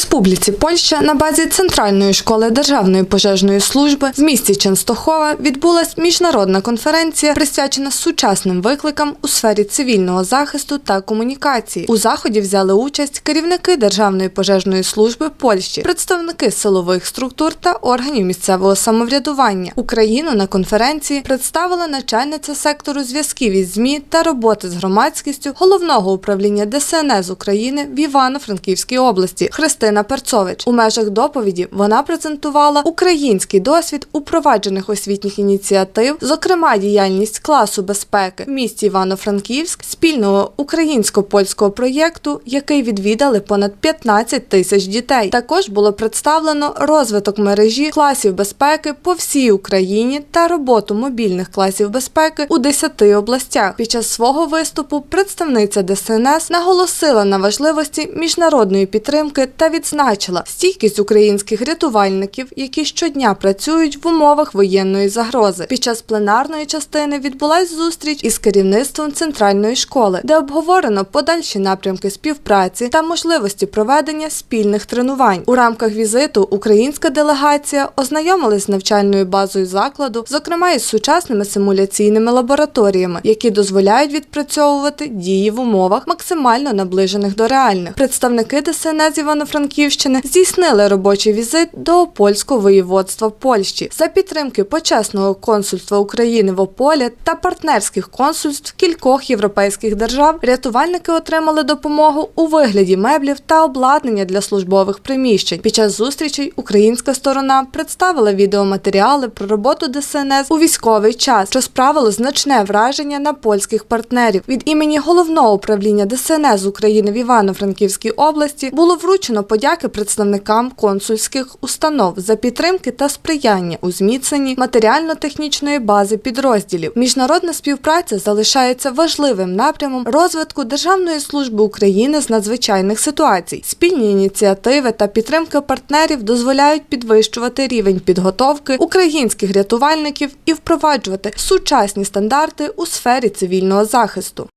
Республіці Польща на базі Центральної школи Державної пожежної служби в місті Ченстохова відбулась міжнародна конференція, присвячена сучасним викликам у сфері цивільного захисту та комунікації. У заході взяли участь керівники Державної пожежної служби Польщі, представники силових структур та органів місцевого самоврядування. Україну на конференції представила начальниця сектору зв'язків із ЗМІ та роботи з громадськістю головного управління ДСНС України в Івано-Франківській області Христина Перцович. У межах доповіді вона презентувала український досвід упроваджених освітніх ініціатив, зокрема діяльність класу безпеки в місті Івано-Франківськ, спільного українсько-польського проєкту, який відвідали понад 15 тисяч дітей. Також було представлено розвиток мережі класів безпеки по всій Україні та роботу мобільних класів безпеки у 10 областях. Під час свого виступу представниця ДСНС наголосила на важливості міжнародної підтримки та відзначила стійкість українських рятувальників, які щодня працюють в умовах воєнної загрози. Під час пленарної частини відбулась зустріч із керівництвом центральної школи, де обговорено подальші напрямки співпраці та можливості проведення спільних тренувань. У рамках візиту українська делегація ознайомилась з навчальною базою закладу, зокрема із сучасними симуляційними лабораторіями, які дозволяють відпрацьовувати дії в умовах максимально наближених до реальних. Представники ДСНС Івано-Франківщини здійснили робочий візит до польського воєводства Польщі за підтримки почесного консульства України в Ополі та партнерських консульств кількох європейських держав. Рятувальники отримали допомогу у вигляді меблів та обладнання для службових приміщень. Під час зустрічей українська сторона представила відеоматеріали про роботу ДСНС у військовий час, що справило значне враження на польських партнерів. Від імені головного управління ДСНС України в Івано-Франківській області було вручено подяки представникам консульських установ за підтримки та сприяння у зміцненні матеріально-технічної бази підрозділів. Міжнародна співпраця залишається важливим напрямом розвитку Державної служби України з надзвичайних ситуацій. Спільні ініціативи та підтримка партнерів дозволяють підвищувати рівень підготовки українських рятувальників і впроваджувати сучасні стандарти у сфері цивільного захисту.